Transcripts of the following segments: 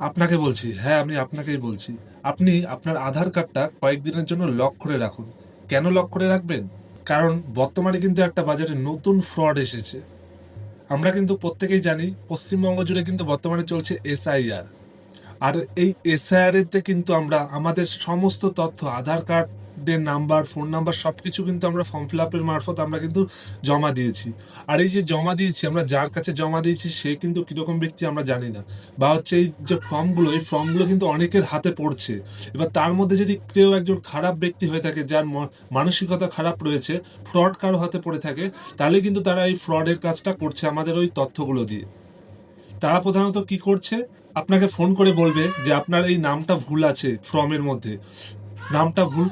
আপনাকে বলছি হ্যাঁ আমি আপনাকেই বলছি। আপনি আপনার আধার কার্ডটা কয়েকদিনের জন্য লক করে রাখুন। কেন লক করে রাখবেন? কারণ বর্তমানে কিন্তু একটা বাজারে নতুন ফ্রড এসেছে। আমরা কিন্তু প্রত্যেকেই জানি, পশ্চিমবঙ্গ জুড়ে কিন্তু বর্তমানে চলছে এসআইআর। আর এই এসআইআর এতে কিন্তু আমরা আমাদের সমস্ত তথ্য, আধার কার্ডের নাম্বার ফোন নাম্বার সব কিছু কিন্তু আমরা ফর্ম ফিল আপের মারফত আমরা কিন্তু জমা দিয়েছি। আর এই যে জমা দিয়েছি, আমরা যার কাছে জমা দিয়েছি, সে কিন্তু কীরকম ব্যক্তি আমরা জানি না। বা হচ্ছে এই যে ফর্মগুলো এই ফর্মগুলো কিন্তু অনেকের হাতে পড়ছে। এবার তার মধ্যে যদি কেউ একজন খারাপ ব্যক্তি হয়ে থাকে, যার মানসিকতা খারাপ রয়েছে ফ্রড কারও হাতে পড়ে থাকে, তাহলে কিন্তু তারা এই ফ্রডের কাজটা করছে আমাদের ওই তথ্যগুলো দিয়ে। তারা প্রধানত কি করছে? আপনাকে ফোন করে বলবে যে আপনার এই নামটা ভুল আছে ফর্মের মধ্যে। নামটা ভুল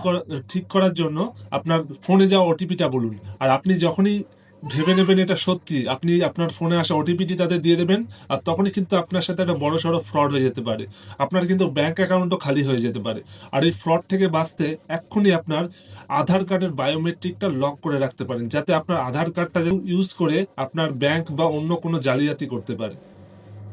ঠিক করার জন্য আপনার ফোনে যাওয়া ওটিপিটা বলুন। আর আপনি যখনই ভেবে নেবেন এটা সত্যি, আপনি আপনার ফোনে আসা ওটিপিটি তাদের দিয়ে দেবেন, আর তখনই কিন্তু আপনার সাথে একটা বড় সড়ো ফ্রড হয়ে যেতে পারে। আপনার কিন্তু ব্যাঙ্ক অ্যাকাউন্টও খালি হয়ে যেতে পারে। আর এই ফ্রড থেকে বাঁচতে এক্ষুনি আপনার আধার কার্ডের বায়োমেট্রিকটা লক করে রাখতে পারেন, যাতে আপনার আধার কার্ডটা যেন ইউজ করে আপনার ব্যাংক বা অন্য কোনো জালিয়াতি করতে পারে।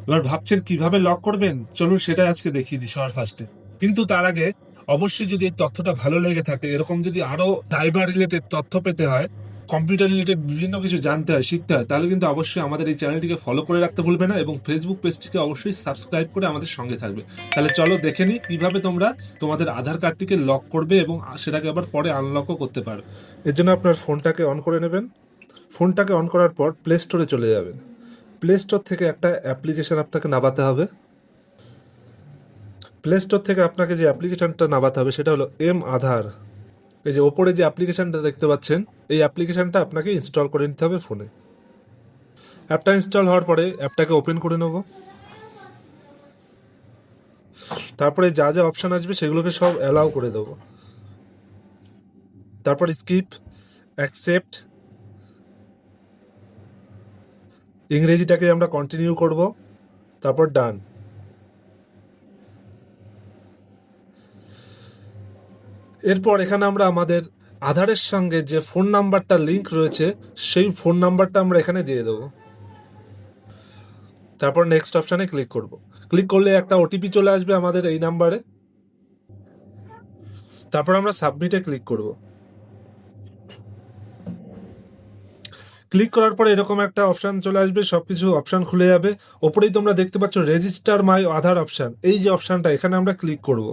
এবার ভাবছেন কীভাবে লক করবেন? চলুন সেটা আজকে দেখিয়ে দিই সবার ফার্স্টে কিন্তু তার আগে অবশ্যই যদি এই তথ্যটা ভালো লেগে থাকে, এরকম যদি আরও সাইবার রিলেটেড তথ্য পেতে হয় কম্পিউটার রিলেটেড বিভিন্ন কিছু জানতে হয়, শিখতে হয়, তাহলে কিন্তু অবশ্যই আমাদের এই চ্যানেলটিকে ফলো করে রাখতে ভুলবে না এবং ফেসবুক পেজটিকে অবশ্যই সাবস্ক্রাইব করে আমাদের সঙ্গে থাকবে। তাহলে চলো দেখে নিই কীভাবে তোমরা তোমাদের আধার কার্ডটিকে লক করবে এবং সেটাকে আবার পরে আনলকও করতে পারো। এর জন্য আপনার ফোনটাকে অন করে নেবেন। ফোনটাকে অন করার পর প্লে স্টোরে চলে যাবেন। প্লে স্টোর থেকে একটা অ্যাপ্লিকেশন আপনাকে নামাতে হবে। প্লে স্টোর থেকে আপনাকে যে অ্যাপ্লিকেশনটা নামাতে হবে সেটা হলো এম আধার এই যে ওপরে যে অ্যাপ্লিকেশনটা দেখতে পাচ্ছেন, এই অ্যাপ্লিকেশনটা আপনাকে ইনস্টল করে নিতে হবে ফোনে অ্যাপটা ইনস্টল হওয়ার পরে অ্যাপটাকে ওপেন করে নেব। তারপরে যা যা অপশান আসবে সেগুলোকে সব অ্যালাউ করে দেবো। তারপর স্কিপ অ্যাকসেপ্ট ইংরেজিটাকে আমরা কন্টিনিউ করব। তারপর ডান এরপর এখানে আমরা আমাদের আধারের সঙ্গে যে ফোন নাম্বারটা লিংক রয়েছে, সেই ফোন নাম্বারটা আমরা এখানে দিয়ে দেবো। তারপর নেক্সট অপশানে ক্লিক করব। ক্লিক করলে একটা ওটিপি চলে আসবে আমাদের এই নাম্বারে। তারপর আমরা সাবমিটে ক্লিক করব। ক্লিক করার পরে এরকম একটা অপশান চলে আসবে, সবকিছু অপশান খুলে যাবে। ওপরেই তোমরা দেখতে পাচ্ছ রেজিস্টার মাই আধার অপশান এই যে অপশানটা এখানে আমরা ক্লিক করব।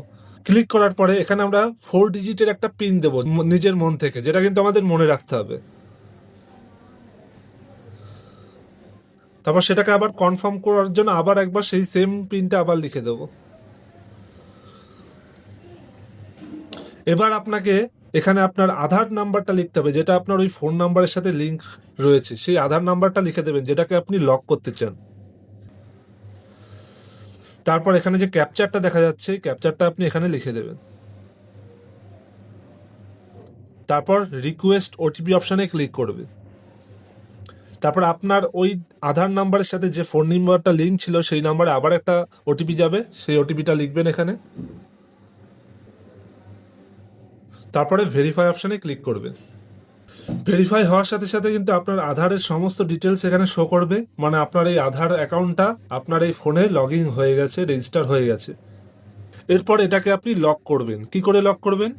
ক্লিক করার পরে এখানে আমরা ফোর ডিজিটের একটা পিন দেবো নিজের মন থেকে, যেটা কিন্তু আমাদের মনে রাখতে হবে। তারপর সেটাকে আবার কনফার্ম করার জন্য আবার একবার সেই সেম পিনটা আবার লিখে দেবো। এবার আপনাকে এখানে আপনার আধার নাম্বারটা লিখতে হবে, যেটা আপনার ওই ফোন নাম্বারের সাথে লিংক রয়েছে, সেই আধার নাম্বারটা লিখে দেবেন, যেটাকে আপনি লক করতে চান। তারপর এখানে যে ক্যাপচারটা দেখা যাচ্ছে ক্যাপচারটা আপনি এখানে লিখে দেবেন। তারপর রিকোয়েস্ট ওটিপি অপশানে ক্লিক করবে তারপর আপনার ওই আধার নাম্বারের সাথে যে ফোন নাম্বারটা লিঙ্ক ছিল, সেই নাম্বারে আবার একটা ওটিপি যাবে। সেই ওটিপিটা লিখবেন এখানে। তারপরে ভেরিফাই অপশানে ক্লিক করবেন। ভেরিফাই হওয়ার সাথে সাথে কিন্তু আপনার আধারের সমস্ত ডিটেলস এখানে শো করবে। মানে আপনার এই আধার অ্যাকাউন্টটা আপনার এই ফোনে লগ হয়ে গেছে রেজিস্টার হয়ে গেছে। এরপর এটাকে আপনি লক করবেন। কি করে লক করবেন?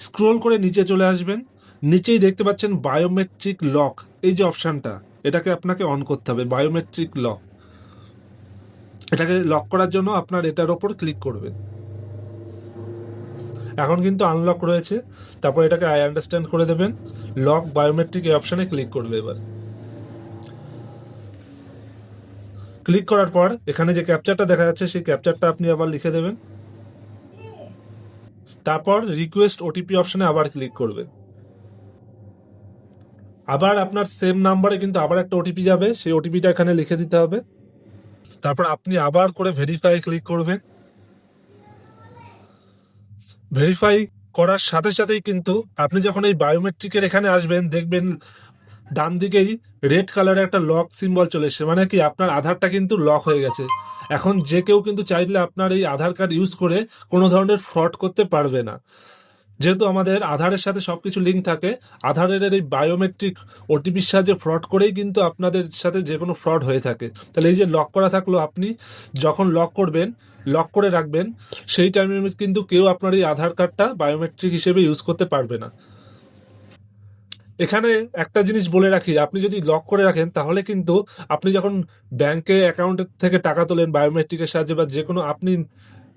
স্ক্রোল করে নিচে চলে আসবেন। নিচেই দেখতে পাচ্ছেন বায়োমেট্রিক লক এই যে অপশানটা এটাকে আপনাকে অন করতে হবে বায়োমেট্রিক লক এটাকে লক করার জন্য আপনার এটার ওপর ক্লিক করবেন। এখন কিন্তু আনলক রয়েছে। তারপর এটাকে আই আন্ডারস্ট্যান্ড করে দেবেন। লক বায়োমেট্রিক এই অপশানে ক্লিক করবে এবার। ক্লিক করার পর এখানে যে ক্যাপচারটা দেখা যাচ্ছে, সেই ক্যাপচারটা আপনি আবার লিখে দেবেন। তারপর রিকোয়েস্ট ওটিপি অপশানে আবার ক্লিক করবে। আবার আপনার সেম নাম্বারে কিন্তু আবার একটা ওটিপি যাবে। সেই ওটিপিটা এখানে লিখে দিতে হবে। তারপর আপনি আবার করে ভেরিফাই ক্লিক করবেন। ভেরিফাই করার সাথে সাথেই কিন্তু আপনি যখন এই বায়োমেট্রিকের এখানে আসবেন, দেখবেন ডান দিকেই রেড কালারের একটা লক সিম্বল চলে এসেছে। মানে কি, আপনার আধারটা কিন্তু লক হয়ে গেছে। এখন যে কেউ কিন্তু চাইলে আপনার এই আধার কার্ড ইউজ করে কোনো ধরনের ফ্রড করতে পারবে না। যেহেতু আমাদের আধারের সাথে সবকিছু লিঙ্ক থাকে, আধারের এই বায়োমেট্রিক ওটিপির সাহায্যে ফ্রড করেই কিন্তু আপনাদের সাথে যে কোনো ফ্রড হয়ে থাকে। তাহলে এই যে লক করা থাকল আপনি, যখন লক করবেন লক করে রাখবেন, সেই টাইমে কিন্তু কেউ আপনার এই আধার কার্ডটা বায়োমেট্রিক হিসেবে ইউজ করতে পারবে না। এখানে একটা জিনিস বলে রাখি, আপনি যদি লক করে রাখেন, তাহলে কিন্তু আপনি যখন ব্যাংকে অ্যাকাউন্ট থেকে টাকা তোলেন বায়োমেট্রিকের সাহায্যে বা যে কোনো আপনি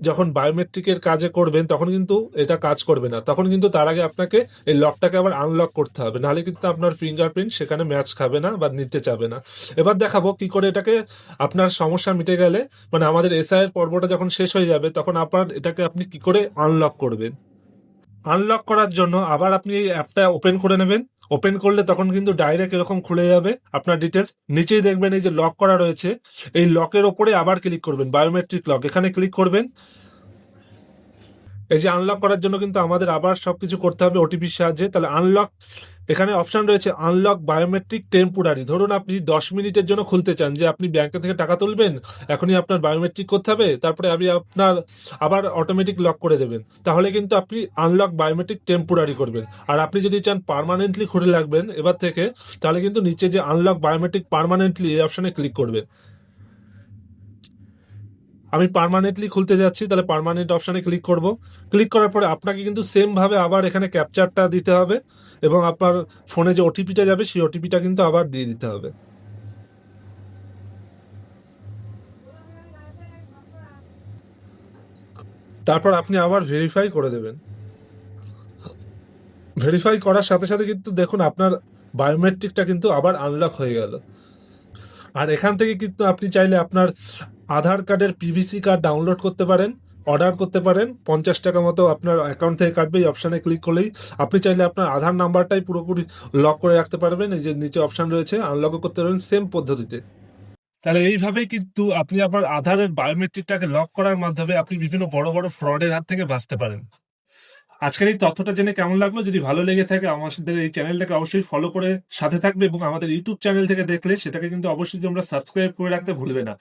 যখন বায়োমেট্রিকের কাজে করবেন, তখন কিন্তু এটা কাজ করবে না। তখন কিন্তু তার আগে আপনাকে এই লকটাকে আবার আনলক করতে হবে। নাহলে কিন্তু আপনার ফিঙ্গারপ্রিন্ট সেখানে ম্যাচ খাবে না বা নিতে চাবে না। এবার দেখাবো কি করে এটাকে আপনার সমস্যা মিটে গেলে মানে আমাদের এসআই এর পর্বটা যখন শেষ হয়ে যাবে, তখন আপনার এটাকে আপনি কি করে আনলক করবেন? আনলক করার জন্য আবার আপনি এই অ্যাপটা ওপেন করে নেবেন। ওপেন করলে তখন কিন্তু ডাইরেক্ট এরকম খুলে যাবে। আপনার ডিটেলস নিচেই দেখবেন এই যে লক করা রয়েছে, এই লকের ওপরে আবার ক্লিক করবেন বায়োমেট্রিক লক এখানে ক্লিক করবেন। এই যে আনলক করার জন্য কিন্তু আমাদের আবার সবকিছু করতে হবে ওটিপির সাহায্যে। তাহলে আনলক এখানে অপশন রয়েছে আনলক বায়োমেট্রিক টেম্পোরারি ধরুন আপনি দশ মিনিটের জন্য খুলতে চান যে আপনি ব্যাংকে থেকে টাকা তুলবেন, এখনই আপনার বায়োমেট্রিক করতে হবে, তারপরে আপনি আপনার আবার অটোমেটিক লক করে দেবেন। তাহলে কিন্তু আপনি আনলক বায়োমেট্রিক টেম্পোরারি করবেন। আর আপনি যদি চান পারমানেন্টলি খুলে রাখবেন এবার থেকে, তাহলে কিন্তু নিচে যে আনলক বায়োমেট্রিক পার্মানেন্টলি এই অপশানে ক্লিক করবেন। আমি পার্মানেন্টলি খুলতে যাচ্ছি, তাহলে পার্মানেন্ট অপশানে ক্লিক করব। ক্লিক করার পরে আপনাকে কিন্তু সেম ভাবে আবার এখানে ক্যাপচারটা দিতে হবে এবং আপনার ফোনে যে ওটিপিটা যাবে, সেই ওটিপিটা কিন্তু আবার দিয়ে দিতে হবে। তারপর আপনি আবার ভেরিফাই করে দেবেন। ভেরিফাই করার সাথে সাথে কিন্তু দেখুন আপনার বায়োমেট্রিকটা কিন্তু আবার আনলক হয়ে গেল। আর এখান থেকে কিন্তু আপনি চাইলে আপনার আধার কার্ডের পিভিসি কার্ড ডাউনলোড করতে পারেন অর্ডার করতে পারেন, পঞ্চাশ টাকা মতো আপনার অ্যাকাউন্ট থেকে কাটবে, এই অপশানে ক্লিক করলেই আপনি চাইলে আপনার আধার নাম্বারটাই পুরোপুরি লক করে রাখতে পারবেন, এই যে নিচে অপশান রয়েছে আনলকও করতে পারবেন সেম পদ্ধতিতে। তাহলে এইভাবেই কিন্তু আপনি আপনার আধারের বায়োমেট্রিকটাকে লক করার মাধ্যমে আপনি বিভিন্ন বড় বড় ফ্রডের হাত থেকে বাঁচতে পারেন। আজকের এই তথ্যটা জেনে কেমন লাগল? যদি ভালো লেগে থাকে, আমাদের এই চ্যানেলটাকে অবশ্যই ফলো করে সাথে থাকবে এবং আমাদের ইউটিউব চ্যানেল থেকে দেখলে সেটাকে কিন্তু অবশ্যই তোমরা সাবস্ক্রাইব করে রাখতে ভুলবে না।